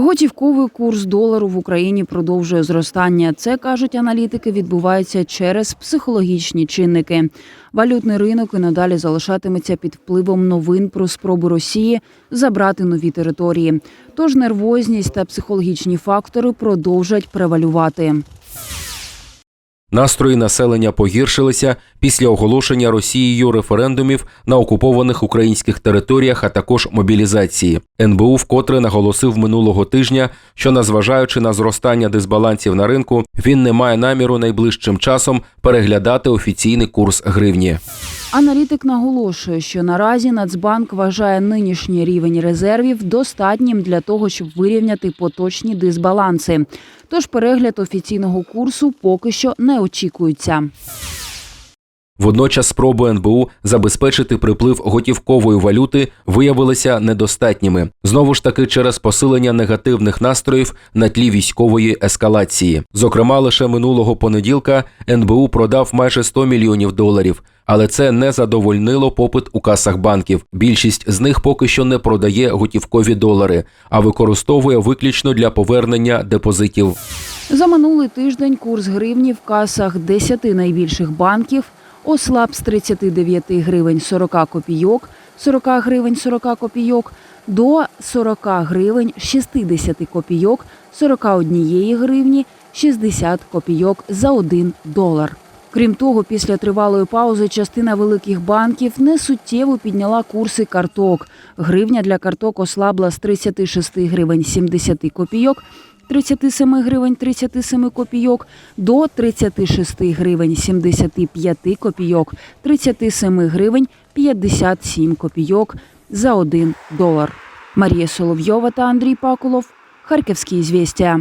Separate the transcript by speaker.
Speaker 1: Готівковий курс долару в Україні продовжує зростання. Це кажуть аналітики, відбувається через психологічні чинники. Валютний ринок і надалі залишатиметься під впливом новин про спроби Росії забрати нові території. Тож нервозність та психологічні фактори продовжать превалювати.
Speaker 2: Настрої населення погіршилися після оголошення Росією референдумів на окупованих українських територіях, а також мобілізації. НБУ вкотре наголосив минулого тижня, що, незважаючи на зростання дисбалансів на ринку, він не має наміру найближчим часом переглядати офіційний курс гривні.
Speaker 1: Аналітик наголошує, що наразі Нацбанк вважає нинішній рівень резервів достатнім для того, щоб вирівняти поточні дисбаланси. Тож перегляд офіційного курсу поки що не очікується.
Speaker 2: Водночас спроби НБУ забезпечити приплив готівкової валюти виявилися недостатніми знову ж таки через посилення негативних настроїв на тлі військової ескалації. Зокрема, лише минулого понеділка НБУ продав майже 100 мільйонів доларів. Але це не задовольнило попит у касах банків. Більшість з них поки що не продає готівкові долари, а використовує виключно для повернення депозитів.
Speaker 1: За минулий тиждень курс гривні в касах 10 найбільших банків ослаб з 39 гривень 40 копійок, 40 гривень 40 копійок до 40 гривень 60 копійок, 41 гривні 60 копійок за 1 долар. Крім того, після тривалої паузи частина великих банків не суттєво підняла курси карток. Гривня для карток ослабла з 36 гривень 70 копійок 37 гривень 37 копійок до 36 гривень 75 копійок 37 гривень 57 копійок за 1 долар. Марія Соловйова та Андрій Пакулов. Харківські звістя.